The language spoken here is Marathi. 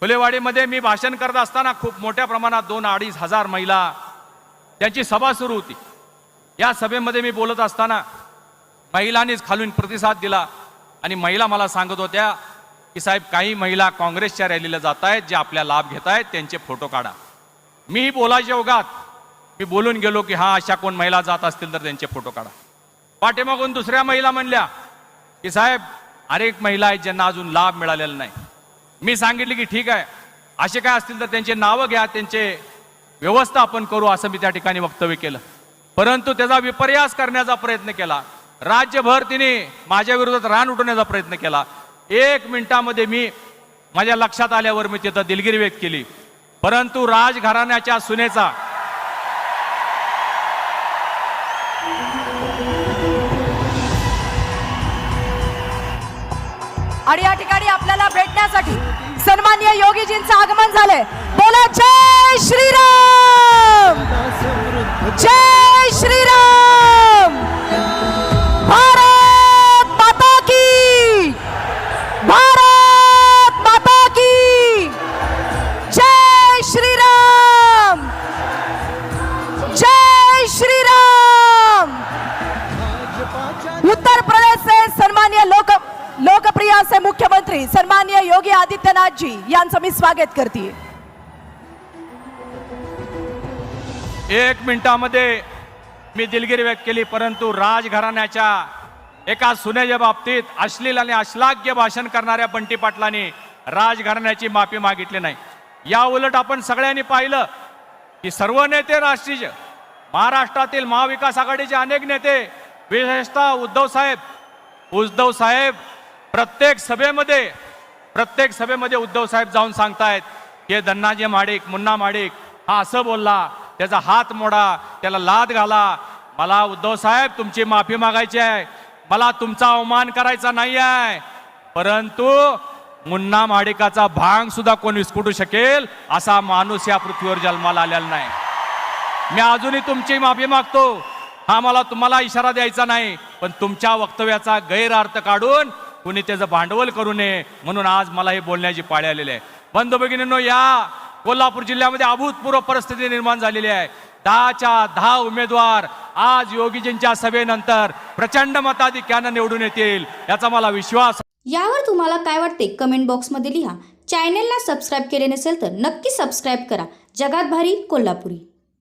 फुलेवाडीमध्ये मी भाषण करत असताना खूप मोठ्या प्रमाणात दोन अडीच हजार महिला त्यांची सभा सुरू होती. या सभेमध्ये मी बोलत असताना महिलांनीच खालून प्रतिसाद दिला आणि महिला मला सांगत होत्या की साहेब काही महिला काँग्रेसच्या रॅलीला जात आहेत जे आपल्या लाभ घेत आहेत त्यांचे फोटो काढा. मीही बोलायच्या ओघात मी बोलून गेलो की हा अशा कोण महिला जात असतील तर त्यांचे फोटो काढा. पाठीमागून दुसऱ्या महिला म्हणल्या की साहेब अनेक महिला आहेत ज्यांना अजून लाभ मिळालेला नाही. मी सांगितले की ठीक आहे. असे काय असतील तर त्यांचे नावं घ्या त्यांचे व्यवस्था आपण करू असं मी त्या ठिकाणी वक्तव्य केलं. परंतु त्याचा विपर्यास करण्याचा प्रयत्न केला. राज्यभर तिने माझ्या विरोधात रान उठवण्याचा प्रयत्न केला. एक मिनिटामध्ये मी माझ्या लक्षात आल्यावर मी तिथं दिलगिरी व्यक्त केली. परंतु राजघराण्याच्या सुनेचा आणि या ठिकाणी आपल्याला भेटण्यासाठी सन्मान्य योगीजींचं आगमन झालंय. बोला जय श्रीराम! जय श्रीराम! भारत माता की! भारत माता की! जय श्रीराम! जय श्रीराम! उत्तर प्रदेशचे सन्मान्य लोक लोकप्रिय असे मुख्यमंत्री सन्मान्य योगी आदित्यनाथजी यांचं मी स्वागत करते एक मिनिटामध्ये मी दिलगिरी व्यक्त केली परंतु राजघराण्याच्या एका सुनेच्या बाबतीत अश्लील आणि अश्लाघ्य भाषण करणाऱ्या बंटी पाटलांनी राजघराण्याची माफी मागितली नाही. या उलट आपण सगळ्यांनी पाहिलं की सर्व नेते राष्ट्रीय महाराष्ट्रातील महाविकास आघाडीचे अनेक नेते विशेषतः उद्धव साहेब उद्धव साहेब प्रत्येक सभेमध्ये प्रत्येक सभेमध्ये उद्धव साहेब जाऊन सांगतायत की धन्नाजी माडिक मुन्ना माडिक हा असं बोलला त्याचा हात मोडा त्याला लाद घाला. मला उद्धव साहेब तुमची माफी मागायची आहे. मला तुमचा अवमान करायचा नाही आहे. परंतु मुन्ना माडिकाचा भांग सुद्धा कोण विस्कुटू शकेल असा माणूस या पृथ्वीवर जन्माला आलेला नाही. मी अजूनही तुमची माफी मागतो. हा मला तुम्हाला इशारा द्यायचा नाही पण तुमच्या वक्तव्याचा गैरअर्थ काढून कुणी त्याचं भांडवल करू नये म्हणून आज मला हे बोलण्याची पाळी आलेली आहे. बंधू भगिनींनो या कोल्हापूर जिल्ह्यामध्ये अभूतपूर्व परिस्थिती निर्माण झालेली आहे. दहाच्या दहा उमेदवार आज योगीजींच्या सभेनंतर प्रचंड मताधिक्यानं निवडून येतील याचा मला विश्वास यावर तुम्हाला काय वाटते कमेंट बॉक्समध्ये लिहा. चॅनेलला सबस्क्राईब केले नसेल तर नक्की सबस्क्राईब करा. जगात भारी कोल्हापुरी.